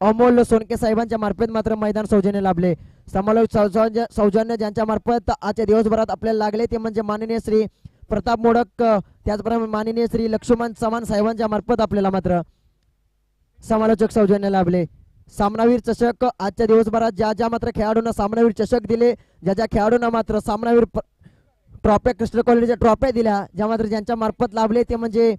अमोल सोनके साहेबांच्या मार्फत मात्र मैदान सौजन्य लाभले. समालोक सौजन्य ज्यांच्या मार्फत आजच्या दिवसभरात आपल्याला लागले ते म्हणजे माननीय श्री प्रताप मोडक त्याचप्रमाणे माननीय श्री लक्ष्मण चव्हाण साहेबांच्या मार्फत आपल्याला मात्र समालोचक सौजन्य लाभले. सामनावीर चषक आजच्या दिवसभरात ज्या ज्या मात्र खेळाडूंना सामनावीर चषक दिले ज्या ज्या खेळाडूंना मात्र सामनावीर ट्रॉफ्या कृष्ण कॉलेजच्या ट्रॉफ्या दिल्या ज्या मात्र ज्यांच्या मार्फत लाभले ते म्हणजे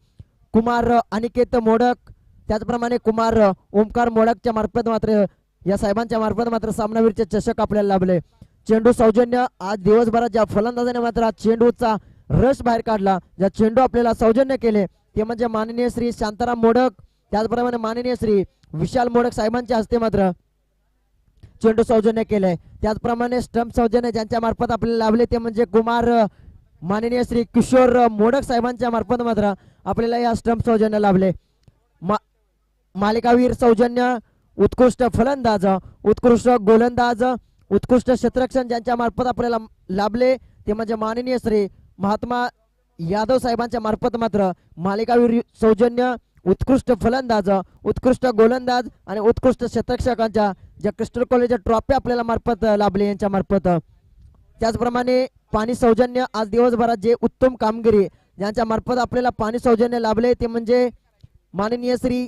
कुमार अनिकेत मोडक त्याचप्रमाणे कुमार ओमकार मोडकच्या मार्फत मात्र या साहेबांच्या मार्फत मात्र सामनावीरचे चषक आपल्याला लाभले. चेंडू सौजन्य आज दिवसभरात ज्या फलंदाजाने मात्र आज चेंडूचा रस बाहेर काढला ज्या चेंडू आपल्याला सौजन्य केले ते म्हणजे माननीय श्री शांताराम मोडक त्याचप्रमाणे माननीय श्री विशाल मोडक साहेबांच्या हस्ते मात्र चेंडू सौजन्य केले. त्याचप्रमाणे स्टम्प सौजन्य ज्यांच्या मार्फत आपल्याला लाभले ते म्हणजे कुमार माननीय श्री किशोर मोडक साहेबांच्या मार्फत मात्र आपल्याला या स्टम्प सौजन्य लाभले. मा मालिकावीर सौजन्य उत्कृष्ट फलंदाज उत्कृष्ट गोलंदाज उत्कृष्ट क्षेत्रक्षण ज्यांच्या मार्फत आपल्याला लाभले ते म्हणजे माननीय श्री महात्मा यादव साहेबांच्या मार्फत मात्र मालिकावीर सौजन्य उत्कृष्ट फलंदाज उत्कृष्ट गोलंदाज आणि उत्कृष्ट क्षेत्रक्षकांच्या ज्या क्रिस्टल कॉलेजच्या ट्रॉफी आपल्याला मार्फत लाभले यांच्या मार्फत. त्याचप्रमाणे पाणी सौजन्य आज दिवसभरात जे उत्तम कामगिरी ज्यांच्या मार्फत आपल्याला पाणी सौजन्य लाभले ते म्हणजे माननीय श्री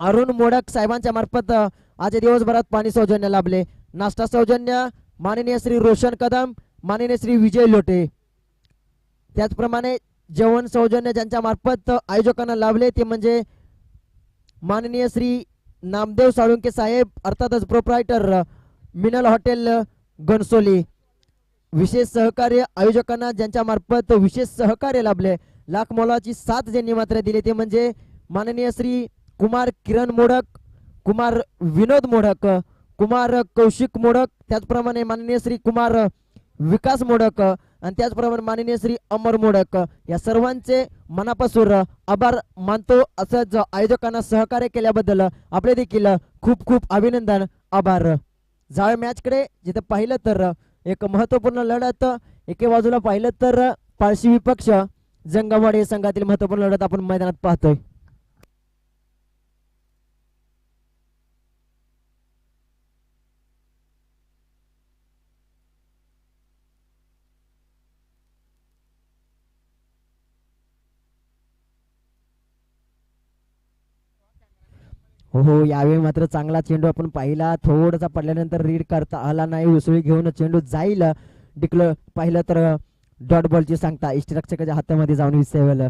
अरुण मोडक साहेबांच्या मार्फत आज दिवसभरात पाणी सौजन्य लाभले. नाश्ता सौजन्य. माननीय श्री रोशन कदम. माननीय श्री विजय लोटे. त्याचप्रमाणे जेवण सौजन्य ज्यांच्या मार्फत आयोजकांना लाभले ते म्हणजे माननीय श्री नामदेव साळुंके साहेब अर्थातच प्रोप्रायटर मिनल हॉटेल गणसोली विशेष सहकार्य आयोजकांना ज्यांच्या मार्फत विशेष सहकार्य लाभले. लाख मोलाची साथ ज्यांनी मात्र दिली ते म्हणजे माननीय श्री कुमार किरण मोडक कुमार विनोद मोडक कुमार कौशिक मोडक त्याचप्रमाणे माननीय श्री कुमार विकास मोडक आणि त्याचप्रमाणे माननीय श्री अमर मोडक. या सर्वांचे मनापासून आभार मानतो. असंच आयोजकांना सहकार्य केल्याबद्दल आपले देखील खूप खूप अभिनंदन आभार. जावे मॅचकडे जिथं पाहिलं तर एक महत्त्वपूर्ण लढत एके बाजूला पाहिलं तर पाळशी विपक्ष जंगमवाडी संघातील महत्त्वपूर्ण लढत आपण मैदानात पाहतोय. हो हो यावेळी मात्र चांगला चेंडू आपण पाहिला. थोडासा पडल्यानंतर रीड करता आला नाही. उसळी घेऊन चेंडू जाईल. डिक्ल पाहिलं तर डॉट बॉलची सांगता इष्टरक्षकाच्या हातामध्ये जाऊन विसरलं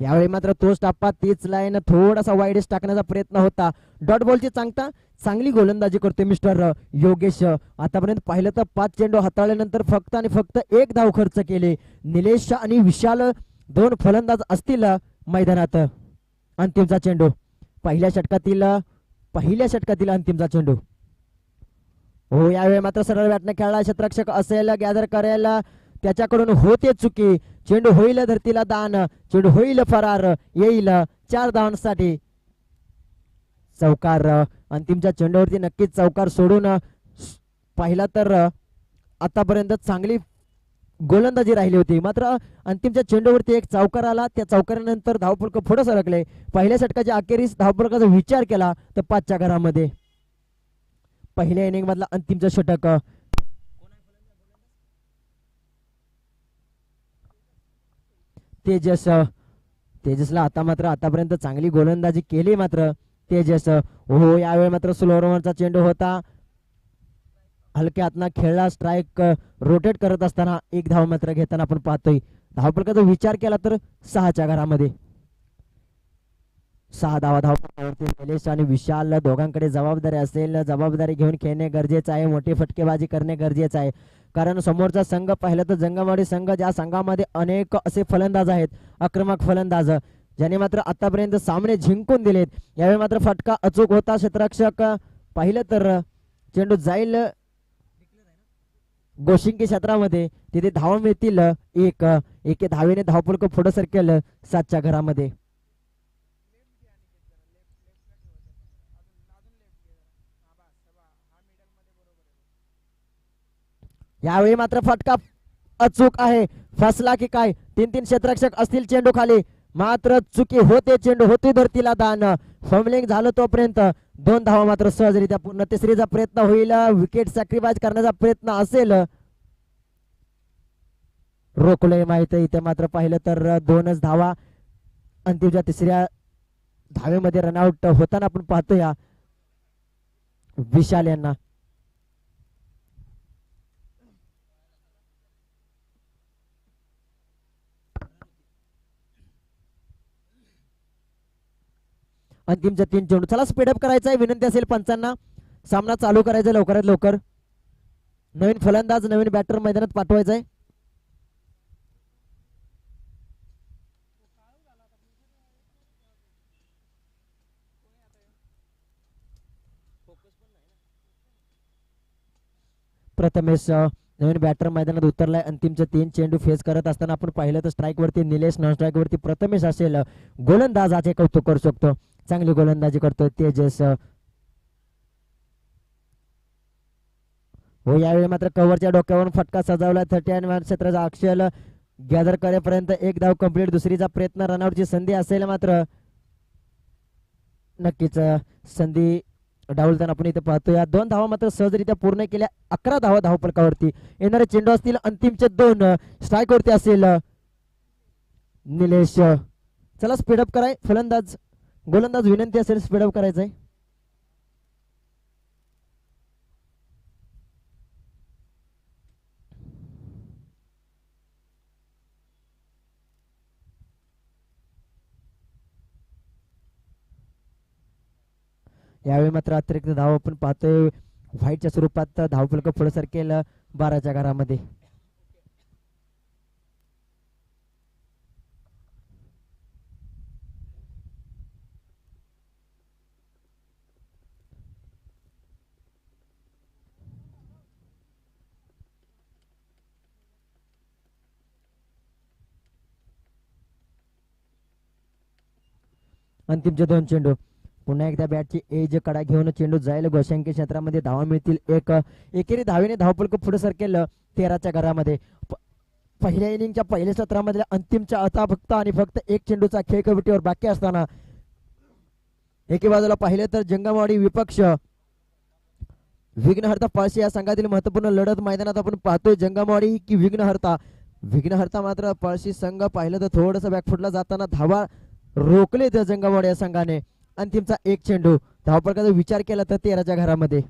यावेळी मात्र तोच टाप्पा तीच लाईन थोडासा वाईडेस टाकण्याचा प्रयत्न होता. डॉट बॉलची सांगता चांगली गोलंदाजी करते मिस्टर योगेश. आतापर्यंत पाहिलं तर पाच चेंडू हाताळल्यानंतर फक्त आणि फक्त एक धाव खर्च केले. निलेश आणि विशाल दोन फलंदाज असतील मैदानात. अंतिमचा चेंडू. पहिल्या षटकातील पहिल्या षटकातील अंतिमचा चेंडू. हो यावेळी मात्र सरळ बॅटने खेळला क्षेत्ररक्षक असेल गॅदर करेल. त्याच्याकडून होते चुकी. चेंडू होईल धरतीला दान. चेंडू होईल फरार. येईल चार धावांसाठी. चौकार. अंतिमच्या चेंडूवरती नक्कीच चौकार सोडून पाहिला तर आतापर्यंत चांगली गोलंदाजी राहिली होती. मात्र अंतिमच्या चेंडूवरती एक चौकार आला त्या चौकारानंतर धावफलक पुढे सरकले. पहिल्या षटकाच्या अखेरीस धावफलकाचा विचार केला तर पाचच्या घरामध्ये. पहिल्या इनिंग मधला अंतिमचं षटक. तेजस तेजसला आता मात्र आतापर्यंत चांगली गोलंदाजी केली मात्र तेजस. हो यावेळी मात्र स्लोवरचा चेंडू होता. हलक्या हातनं खेळला स्ट्राईक रोटेट करत असताना एक धाव मात्र घेताना आपण पाहतोय. धावपलकाचा विचार केला तर सहाच्या घरामध्ये. सहा धावा धावपटावरती निलेश आणि विशाल दोघांकडे जबाबदारी असेल. जबाबदारी घेऊन खेळणे गरजेचं आहे मोठी फटकेबाजी करणे गरजेचं आहे. कारण समोरचा संघ पाहिलं तर जंगमवाडी संघ ज्या संघामध्ये अनेक असे फलंदाज आहेत आक्रमक फलंदाज ज्याने मात्र आतापर्यंत सामने जिंकून दिलेत. यावेळी मात्र फटका अचूक होता. क्षेत्ररक्षक पाहिलं तर चेंडू जाईल गोशिंकी क्षेत्रामध्ये तिथे धावा मिळतील एक एके धावेने धावपलक पुढे सरकेल सातच्या घरामध्ये. यावेळी मात्र फटका अचूक आहे. फसला की काय? तीन तीन क्षेत्ररक्षक असतील चेंडू खाली मात्र चुकी होते चेंडू होते धरतीला दान. फमलिंग झालं तोपर्यंत दोन धावा मात्र सहजरित्या पूर्ण तिसरीचा प्रयत्न होईल. विकेट सॅक्रिफाईस करण्याचा प्रयत्न असेल. रोखलंय माहीत इथे मात्र पाहिलं तर दोनच धावा अंतिमच्या तिसऱ्या धावेमध्ये रनआउट होताना आपण पाहतो या विशाल यांना अंतिमच्या तीन चेंडू. चला स्पीडअप करायचा आहे विनंती असेल पंचांना. सामना चालू करायचा लवकरात लवकर. नवीन फलंदाज नवीन बॅटर मैदानात पाठवायचा आहे प्रथमेश नवीन बॅटर मैदानात उतरलाय. अंतिमचे तीन चेंडू फेस करत असताना आपण पाहिलं तर स्ट्राईक वरती निलेश नॉन स्ट्राईक वरती प्रथमेश असेल. गोलंदाज आज कौतुक करू शकतो. चांगली गोलंदाजी करतो तेजस. हो यावेळी मात्र कव्हरच्या डोक्यावरून फटका सजावला. थर्टी आणि वन क्षेत्राचा अक्षल गॅदर करेपर्यंत एक धाव कंप्लीट दुसरीचा प्रयत्न रनआउटची संधी असेल मात्र. नक्कीच संधी डावलताना आपण इथे पाहतो या दोन धावा मात्र सहजरित्या पूर्ण केल्या. अकरा धावा धावपलकावरती येणारे चेंडू असतील अंतिमचे दोन. स्ट्राईक वरती असेल निलेश. चला स्पीडअप कराय फलंदाज. गोलंदाज विनंती असेल स्पीडअप करायचंय. यावेळी मात्र अतिरिक्त धाव आपण पाहतोय. व्हाईटच्या स्वरूपात धावफलक पुढे सरकेल बाराच्या घरामध्ये. अंतिमचे दोन चेंडू. पुन्हा एकदा बॅटची एज कडा घेऊन चेंडू जाईल. गोशांकी क्षेत्रामध्ये धावा मिळतील. एक एकेरी धावेने धावपलक पुढे सरकेल तेराच्या घरामध्ये. पहिल्या इनिंगच्या पहिल्या सत्रामधल्या अंतिमच्या आता फक्त आणि फक्त एक चेंडूचा खेळ कमिटीवर बाकी असताना. एके बाजूला पाहिले तर जंगमवाडी विपक्ष. विघ्नहर्ता पाळशी या संघातील महत्त्वपूर्ण लढत मैदानात आपण पाहतोय. जंगमवाडी की विघ्नहर्ता? विघ्नहर्ता मात्र पळशी संघ पाहिलं तर थोडस बॅकफुटला जाताना धावा रोखले त्या जंगमवाडी या संघाने. अंतिमचा एक चेंडू. धावपळकाचा विचार केला तर तेराच्या घरामध्ये.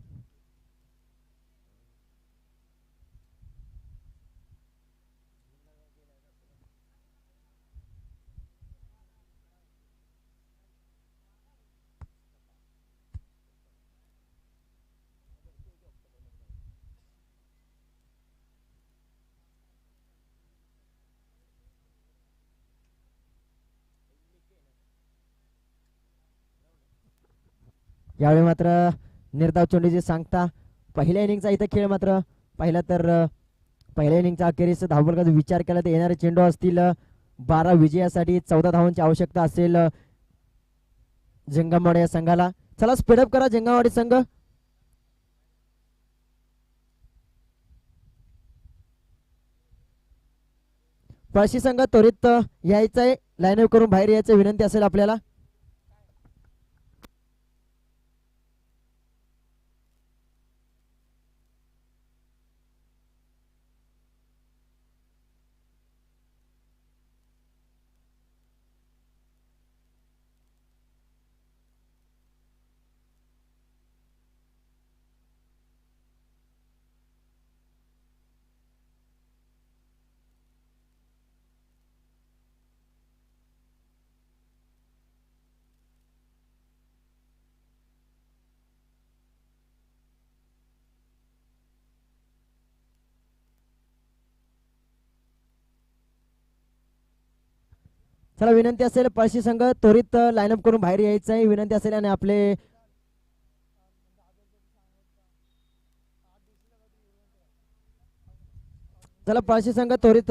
यावेळी मात्र निर्धाव चोंडीजी सांगता पहिल्या इनिंगचा इथं खेळ मात्र पाहिला तर पहिल्या इनिंगचा अखेरीस धावपलकाचा विचार केला तर येणारे चेंडू असतील बारा विजयासाठी चौदा धावांची आवश्यकता असेल अं, जंगमवाडी या संघाला. चला स्पीडअप करा जंगमवाडी संघ. पळशी संघ त्वरित यायचंय लाईन करून बाहेर यायचं विनंती असेल आपल्याला. चला विनंती असेल पळशी संघ त्वरित लाईनअप करून बाहेर यायचं आहे. विनंती असेल आणि आपले चला पळशी संघ त्वरित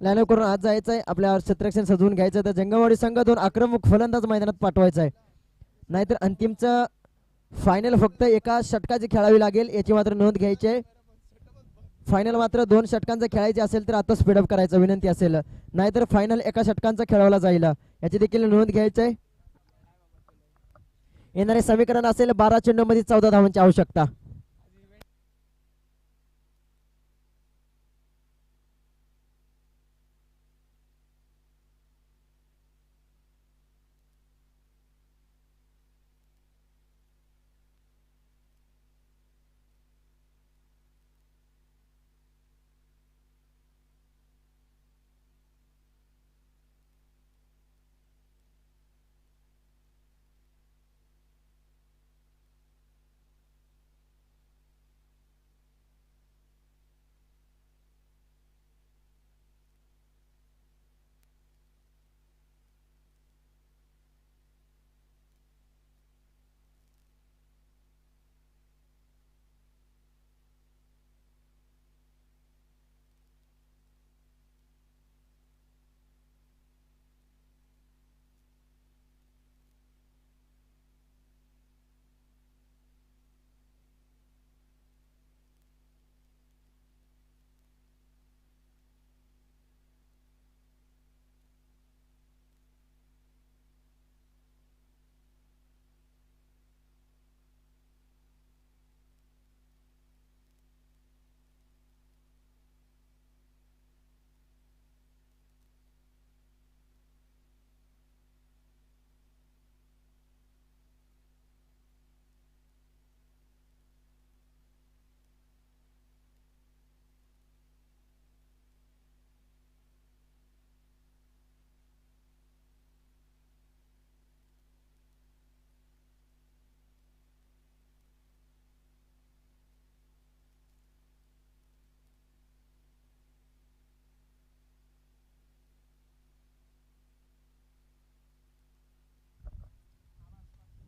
लाईनअप करून आज जायचं आहे. आपल्या क्षेत्रक्षण सजवून घ्यायचं तर जंगमवाडी संघ दोन आक्रमक फलंदाज मैदानात पाठवायचा आहे. नाहीतर अंतिमचं फायनल फक्त एका षटकाची खेळावी लागेल. याची मात्र नोंद घ्यायची आहे. फायनल मात्र दोन षटकांचं खेळायचे असेल तर आता स्पीडअप करायचं विनंती असेल. नाहीतर फायनल एका षटकांचा खेळवला जाईल. याची देखील नोंद घ्यायची आहे. येणारे समीकरण असेल बारा चेंडू मध्ये चौदा धावांची आवश्यकता.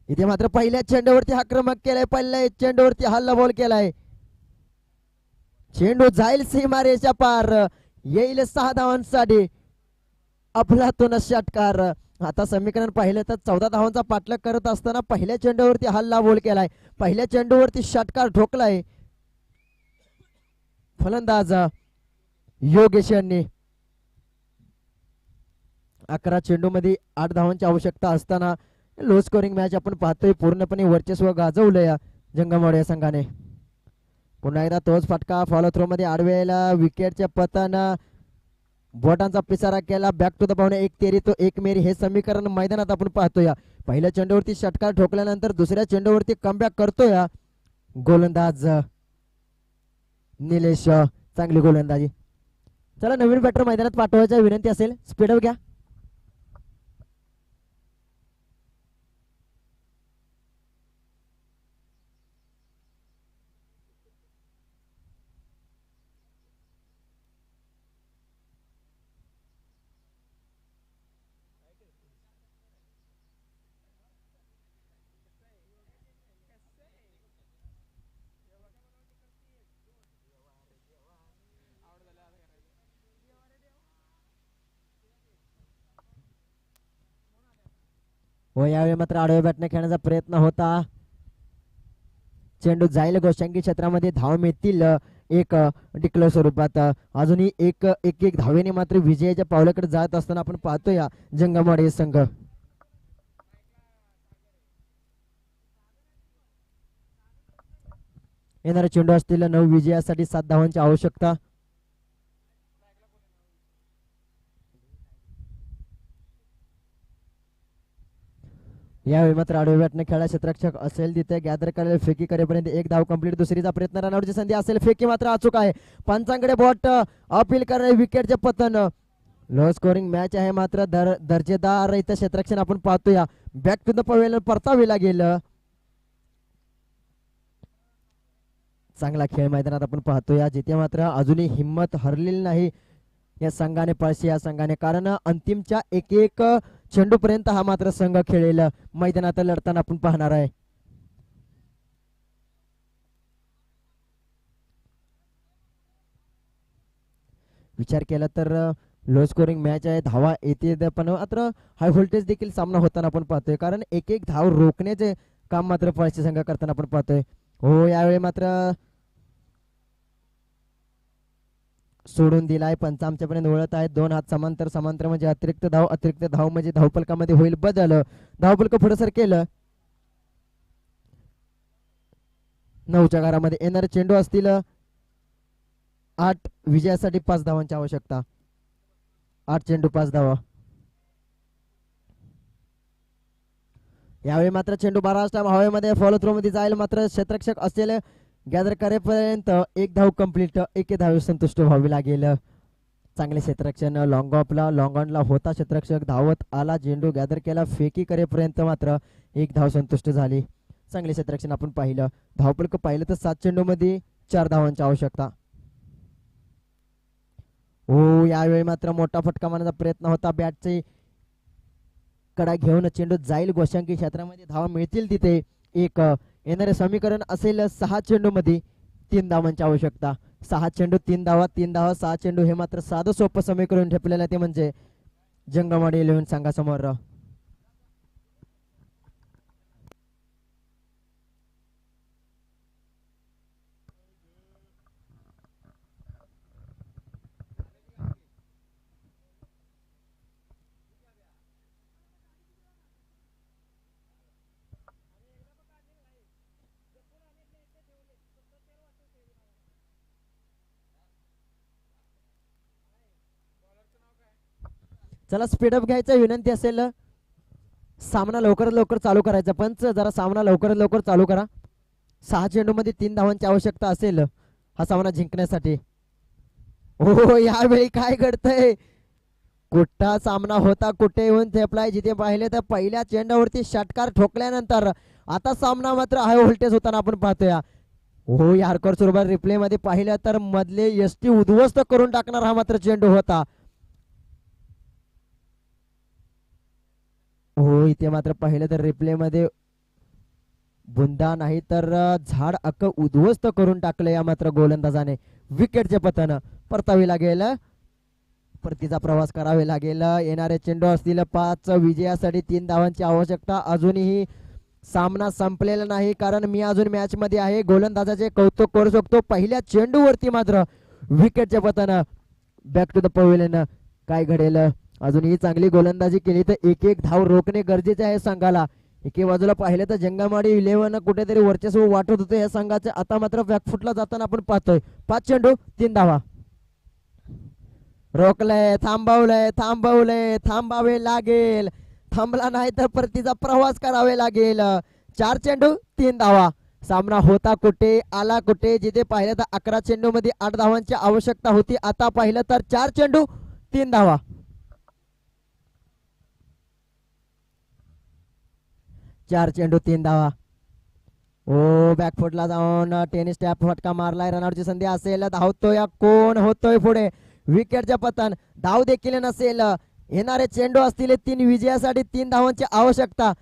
इथे मात्र पहिल्या चेंडूवरती आक्रमक केलाय. पहिल्या चेंडूवरती हल्ला बॉल केलाय. चेंडू जाईल सीमारेच्या पार. येईल सहा धावांसाठी. अफलातून षटकार. आता समीकरण पाहिलं तर चौदा धावांचा पाठलाग करत असताना पहिल्या चेंडूवरती हल्ला बोल केलाय. पहिल्या चेंडूवरती षटकार ठोकलाय. फलंदाज योगेश यांनी. अकरा चेंडू मध्ये आठ धावांची आवश्यकता असताना लो स्कोरिंग मॅच आपण पाहतोय. पूर्णपणे वर्चस्व गाजवलं या जंगमवाड या संघाने. पुन्हा एकदा तोच फटका फॉलो थ्रो मध्ये आडवेला. विकेटच्या पतन. बोटांचा पिसारा केला. बॅक टू द पाहुणे एक तेरी तो एक मेरी. हे समीकरण मैदानात आपण पाहतोय पहिल्या चेंडूवरती षटकार ठोकल्यानंतर दुसऱ्या चेंडूवरती कमबॅक करतोय गोलंदाज निलेश. चांगली गोलंदाजी. चला नवीन बॅटर मैदानात पाठवायची विनंती असेल. स्पीडअप घ्या. व यावेळी मात्र आडव्या बॅटने खेळण्याचा प्रयत्न होता. चेंडू जाईल गोशांकी क्षेत्रामध्ये धाव मिळतील. एक डिक्लेअर स्वरूपात अजूनही एक एक एक धावेने मात्र विजयाच्या पावलाकडे जात असताना आपण पाहतोय या जंगमवाडी संघ. येणारे चेंडू असतील नऊ विजयासाठी सात धावांची आवश्यकता. यावेळी मात्र आडवे बॅटने खेळा क्षेत्रक्षक असेल तिथे. गॅदर करेल. फेकी करेपर्यंत एक धाव कंप्लीट दुसरीचा प्रयत्न रनआउटची संधी असेल. फेकी मात्र अचूक आहे. पंचांकडे बॉट अपील करणे विकेटचे पतन. लो स्कोरिंग मॅच आहे मात्र दर दर्जेदार इथं क्षेत्रक्षण आपण पाहतोया. बॅक टू द पवेल परतावी लागेल चांगला खेळ मैदानात आपण पाहतोया. जिथे मात्र अजूनही हिंमत हरलेली नाही. या संघाने पळशी या संघाने. कारण अंतिमच्या एक एक चेंडू पर्यंत हा मात्र संघ खेळेल. मैदानात लढताना आपण पाहणार आहे. विचार केला तर लो स्कोरिंग मॅच आहे धावा येते पण मात्र हाय व्होल्टेज देखील सामना होताना आपण पाहतोय. कारण एक एक धाव रोखण्याचे काम मात्र पळशी संघ करताना आपण पाहतोय. हो यावेळी मात्र सोडून दिलाय पंच आमच्यापर्यंत वळत आहेत. दोन हात समांतर समांतर म्हणजे अतिरिक्त धाव अतिरिक्त धाव म्हणजे धावपलकामध्ये होईल बदल. धावपलक पुढे सर केलं. नऊच्या घरामध्ये येणारे चेंडू असतील. आठ विजयासाठी पाच धावांची आवश्यकता. आठ चेंडू पाच धावा. यावेळी मात्र चेंडू बारा टाइम हवेमध्ये फॉलो थ्रो मध्ये जाईल. मात्र क्षेत्रक्षक असलेले गॅदर करेपर्यंत एक धाव कंप्लीट एक धाव संतुष्ट व्हावी लागेल. चांगले क्षेत्ररक्षण लॉंग ऑफला लॉंग ऑनला होता क्षेत्ररक्षक धावत आला चेंडू गॅदर केला फेकी करेपर्यंत मात्र एक धाव संतुष्ट झाली. चांगले क्षेत्ररक्षण आपण पाहिलं. धावपलक पाहिलं तर सात चेंडूमध्ये चार धावांची आवश्यकता. हो यावेळी मात्र मोठा फटका मारण्याचा प्रयत्न होता. बॅटचे कडा घेऊन चेंडू जाईल. गोशांकी क्षेत्रामध्ये धावा मिळतील तिथे. एक येणारे समीकरण असेल सहा चेंडू मध्ये तीन धावांची आवश्यकता. सहा चेंडू तीन धावा तीन धावा सहा चेंडू हे मात्र साधं सोपं समीकरण ठेपलेलं आहे. ते म्हणजे जंगमाडी इलेव्हन संघासमोर. चला स्पीडअप घ्यायचं विनंती असेल. सामना लवकरात लवकर चालू करायचा. पंच जरा सामना लवकरात लवकर चालू करा. सहा चेंडूमध्ये तीन धावांची आवश्यकता असेल हा सामना जिंकण्यासाठी. हो यावेळी काय घडतंय? कुठा सामना होता कुठे येऊन थेपलाय जिथे पाहिले तर पहिल्या चेंडावरती षटकार ठोकल्यानंतर आता सामना मात्र हाय व्होल्टेज होताना आपण पाहतोय. हो यारकर सुरुवात रिप्ले मध्ये पाहिलं तर मधले एसटी उद्ध्वस्त करून टाकणार हा मात्र चेंडू होता. हो इथे मात्र पाहिलं तर रिप्ले मध्ये बुंदा नाही तर झाड अक्क उद्ध्वस्त करून टाकलं या मात्र गोलंदाजाने. विकेटचे पतन परतावे लागेल. परतीचा प्रवास करावे लागेल. येणारे चेंडू असतील पाच. विजयासाठी तीन धावांची आवश्यकता अजूनही सामना संपलेला नाही. कारण मी अजून मॅच मध्ये आहे. गोलंदाजाचे कौतुक करू शकतो. पहिल्या चेंडूवरती मात्र विकेटचे पतन. बॅक टू द पवेलन काय घडेल? अजूनही चांगली गोलंदाजी केली तर एक एक धाव रोखणे गरजेचे आहे संघाला. एके बाजूला पाहिलं तर जंगमाडी इलेव्हन कुठेतरी वर्चस्व वाटत होतं या संघाचं. आता मात्र बॅकफुटला जाताना आपण पाहतोय. पाच चेंडू तीन धावा. रोखलंय थांबवलंय थांबवलंय थांबावे लागेल. थांबला नाही तर परतीचा प्रवास करावे लागेल. चार चेंडू तीन धावा. सामना होता कुठे आला कुठे? जिथे पाहिलं तर अकरा चेंडू मध्ये आठ धावांची आवश्यकता होती. आता पाहिलं तर चार चेंडू तीन धावा. चार चेंडू तीन धावा. ओ बॅकफुटला जाऊन टेनिस टॅप फटका मारलाय. रनआउटची संधी असेल धावतोय कोण? होतोय पुढे. विकेटच्या पतन. धाव देखील नसेल. येणारे चेंडू असतील तीन. विजयासाठी तीन धावांची आवश्यकता.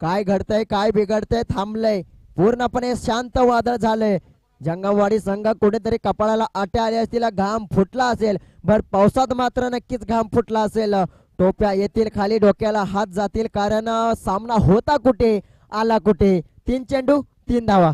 काय घडतंय काय बिघडतंय थांबलंय. पूर्णपणे शांत वादळ झालंय. जंगमवाडी संघ कुठेतरी कपाळाला आट्या आल्या असतील घाम फुटला असेल. बर पावसात मात्र नक्कीच घाम फुटला असेल. टोप्या येतील खाली डोक्याला हात जातील कारण सामना होता कुठे आला कुठे? तीन चेंडू तीन धावा.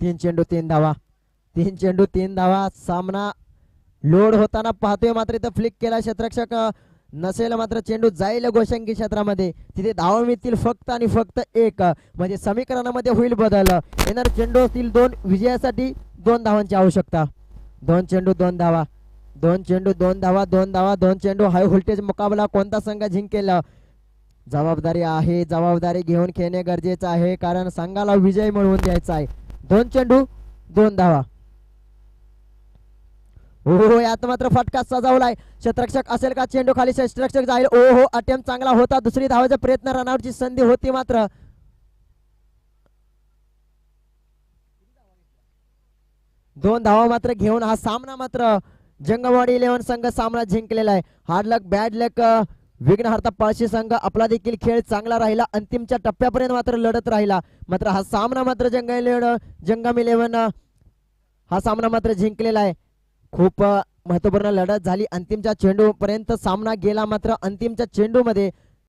तीन चेंडू तीन धावा. तीन चेंडू तीन धावा. सामना लोड होताना पाहतोय मात्र इथं फ्लिक केला क्षेत्रक्षक नसेल मात्र चेंडू जाईल गोशंकी क्षेत्रामध्ये. तिथे धावा मिळतील फक्त आणि फक्त एक. म्हणजे समीकरणामध्ये होईल बदल. येणार चेंडू असतील दोन. विजयासाठी दोन धावांची आवश्यकता. दोन चेंडू दोन धावा. दोन चेंडू दोन धावा दोन धावा दोन चेंडू. हाय व्होल्टेज मुकाबला कोणता संघ जिंकेल? जबाबदारी आहे. जबाबदारी घेऊन खेळणे गरजेचं आहे. कारण संघाला विजय मिळवून द्यायचा आहे. दोन चेंडू दोन धावा. हो हो यात मात्र फटका सजावलाय. शत्रक्षक असेल का? चेंडू खाली शत्रक्षक जाईल. ओ हो अटेम्प चांगला होता. दुसरी धावाचा प्रयत्न रनआउटची संधी होती मात्र. दोन धावा मात्र घेऊन हा सामना मात्र जंगमवाडी इलेव्हन संघ सामना जिंकलेला आहे. हार्ड लक बॅड लक विघ्नहर्ता पळशी संघ आपला देखील खेळ चांगला राहिला. अंतिमच्या टप्प्यापर्यंत मात्र लढत राहिला. मात्र हा सामना मात्र जंगल जंगम इलेव्हन हा सामना मात्र जिंकलेला आहे. खूप महत्त्वपूर्ण लढत झाली. अंतिमच्या चेंडू पर्यंत सामना गेला मात्र अंतिमच्या चेंडूमध्ये